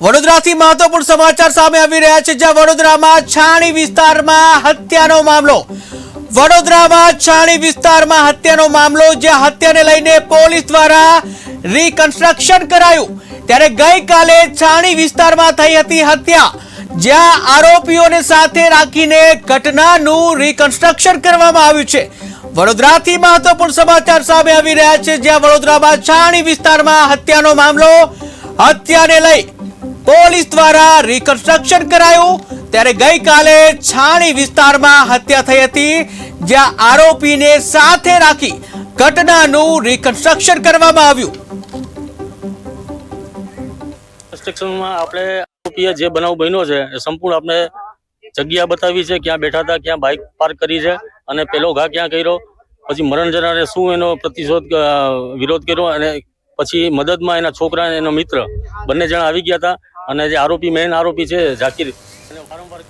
વડોદરાથી મહત્વપૂર્ણ સમાચાર સામે આવી રહ્યા છે, જ્યાં વડોદરામાં છાણી વિસ્તારમાં હત્યાનો મામલો. વડોદરામાં છાણી વિસ્તારમાં હત્યાનો મામલો, જ્યાં હત્યાને લઈને પોલીસ દ્વારા રીકન્સ્ટ્રક્શન કરાયું. ત્યારે ગઈકાલે છાણી વિસ્તારમાં થઈ હતી હત્યા, જ્યાં આરોપીઓને સાથે રાખીને ઘટનાનું રીકન્સ્ટ્રક્શન કરવામાં આવ્યું છે. વડોદરાથી મહત્વપૂર્ણ સમાચાર સામે આવી રહ્યા છે, જ્યાં વડોદરામાં છાણી વિસ્તારમાં હત્યાનો મામલો, હત્યાને લઈ પોલીસ દ્વારા રિકન્સ્ટ્રક્શન કરાયું. ત્યારે ગઈકાલે છાણી વિસ્તારમાં હત્યા થઈ હતી, જ્યાં આરોપીને સાથે રાખી ઘટનાનું રિકન્સ્ટ્રક્શન કરવામાં આવ્યું. આપણે આરોપીએ જે બનાવ બન્યો છે, એ સંપૂર્ણ આપણે જગ્યા બતાવી છે, ક્યાં બેઠા હતા, ક્યાં બાઇક પાર્ક કરી છે, અને પેલો ઘા ક્યાં કર્યો, પછી મરણ જનારે શું એનો પ્રતિશોધ વિરોધ કર્યો, અને પછી મદદમાં એના છોકરા એનો મિત્ર બંને જણા આવી ગયા હતા. અને જે આરોપી મેઇન આરોપી છે ઝાકીર. એને વારંવાર